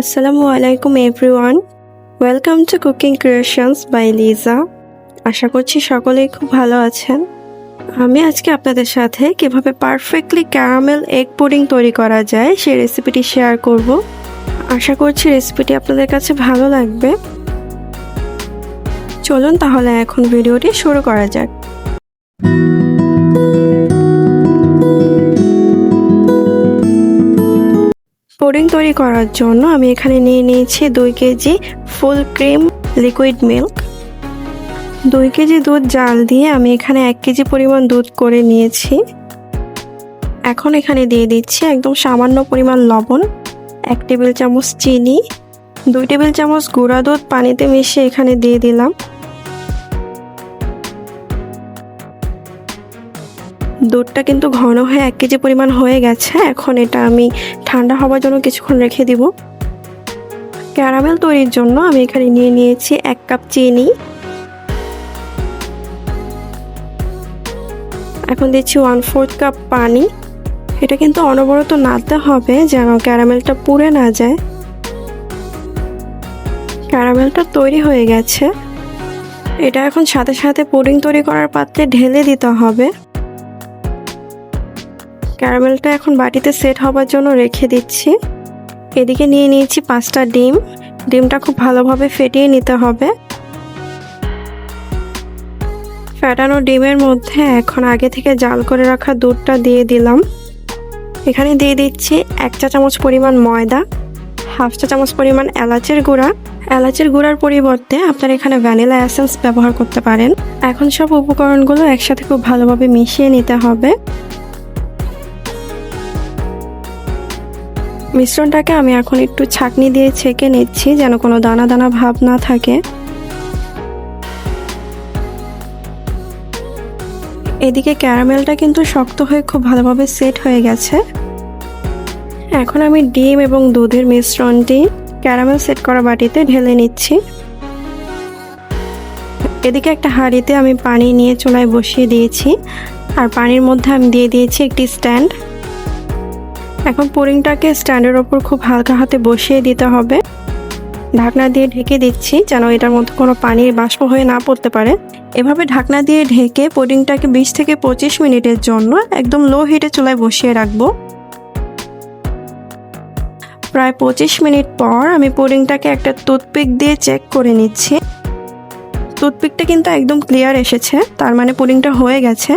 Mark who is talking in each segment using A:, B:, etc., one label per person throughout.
A: আসসালামু আলাইকুম everyone. Welcome to cooking creations by Liza. আশা করছি সকলেই খুব ভালো আছেন। আমি আজকে আপনাদের সাথে কীভাবে পারফেক্টলি ক্যারামেল এগ পুডিং তৈরি করা যায় সেই রেসিপিটি শেয়ার করব। আশা করছি রেসিপিটি আপনাদের কাছে ভালো লাগবে। চলুন তাহলে এখন ভিডিওটি শুরু করা যাক। পুডিং তৈরি করার জন্য আমি এখানে নিয়ে নিয়েছি দুই KG full cream liquid milk. দুই কেজি দুধ জাল দিয়ে আমি এখানে এক কেজি পরিমাণ দুধ করে নিয়েছি। এখন এখানে দিয়ে দিচ্ছি একদম সামান্য পরিমাণ লবণ, এক টেবিল চামচ চিনি, দুই টেবিল চামচ গুঁড়া দুধ পানিতে মিশিয়ে এখানে দিয়ে দিলাম। দুধটা কিন্তু ঘন হয়ে এক কেজি পরিমাণ হয়ে গেছে। এখন এটা আমি ঠান্ডা হওয়ার জন্য কিছুক্ষণ রেখে দিব। ক্যারামেল তৈরির জন্য আমি এখানে নিয়ে নিয়েছি এক কাপ চিনি। এখন দিচ্ছি ওয়ান ফোর্থ কাপ পানি। এটা কিন্তু অনবরত নাড়তে হবে যেন ক্যারামেলটা পুড়ে না যায়। ক্যারামেলটা তৈরি হয়ে গেছে। এটা এখন সাথে সাথে পুডিং তৈরি করার পাত্রে ঢেলে দিতে হবে। ক্যারামেলটা এখন বাটিতে সেট হবার জন্য রেখে দিচ্ছি। এদিকে নিয়ে নিয়েছি পাঁচটা ডিম। ডিমটা খুব ভালোভাবে ফেটিয়ে নিতে হবে। ফ্যাটানো ডিমের মধ্যে এখন আগে থেকে জাল করে রাখা দুধটা দিয়ে দিলাম। এখানে দিয়ে দিচ্ছি এক চা চামচ পরিমাণ ময়দা, হাফ চা চামচ পরিমাণ এলাচের গুঁড়া। এলাচের গুঁড়ার পরিবর্তে আপনারা এখানে ভ্যানিলা অ্যাসেন্স ব্যবহার করতে পারেন। এখন সব উপকরণগুলো একসাথে খুব ভালোভাবে মিশিয়ে নিতে হবে। মিশ্রণটাকে আমি এখন একটু ছাকনি দিয়ে ছেঁকে নিচ্ছি যেন কোনো দানা দানা ভাব না থাকে। এদিকে ক্যারামেলটা কিন্তু শক্ত হয়ে খুব ভালোভাবে সেট হয়ে গেছে। এখন আমি ডিম এবং দুধের মিশ্রণটি ক্যারামেল সেট করা বাটিতে ঢেলে নিচ্ছি। এদিকে একটা হাঁড়িতে আমি পানি নিয়ে চুলায় বসিয়ে দিয়েছি। আর পানির মধ্যে আমি দিয়ে দিয়েছি একটি স্ট্যান্ড। এখন পুরিংটাকে স্ট্যান্ডের ওপর খুব হালকা হাতে বসিয়ে দিতে হবে। ঢাকনা দিয়ে ঢেকে দিচ্ছি যেন এটার মধ্যে কোনো পানির বাষ্প হয়ে না পড়তে পারে। এভাবে ঢাকনা দিয়ে ঢেকে পুডিংটাকে বিশ থেকে পঁচিশ মিনিটের জন্য একদম লো হিটে চুলায় বসিয়ে রাখব। প্রায় পঁচিশ মিনিট পর আমি পুডিংটাকে একটা টুথপিক দিয়ে চেক করে নিচ্ছি। টুথপিকটা কিন্তু একদম ক্লিয়ার এসেছে, তার মানে পুডিংটা হয়ে গেছে।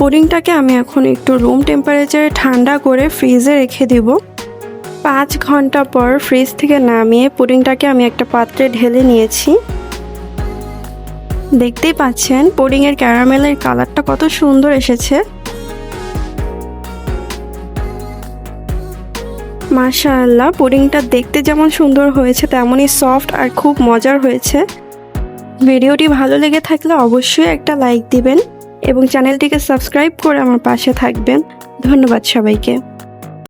A: পুডিংটাকে আমি এখন একটু রুম টেম্পারেচারে ঠান্ডা করে ফ্রিজে রেখে দেব। পাঁচ ঘণ্টা পর ফ্রিজ থেকে নামিয়ে পুডিংটাকে আমি একটা পাত্রে ঢেলে নিয়েছি। দেখতেই পাচ্ছেন পুডিংয়ের ক্যারামেলের কালারটা কত সুন্দর এসেছে। মাশাআল্লাহ পুডিংটা দেখতে যেমন সুন্দর হয়েছে, তেমনই সফট আর খুব মজার হয়েছে। ভিডিওটি ভালো লেগে থাকলে অবশ্যই একটা লাইক দিবেন। এবং চ্যানেলটিকে সাবস্ক্রাইব করে আমার পাশে থাকবেন। ধন্যবাদ সবাইকে।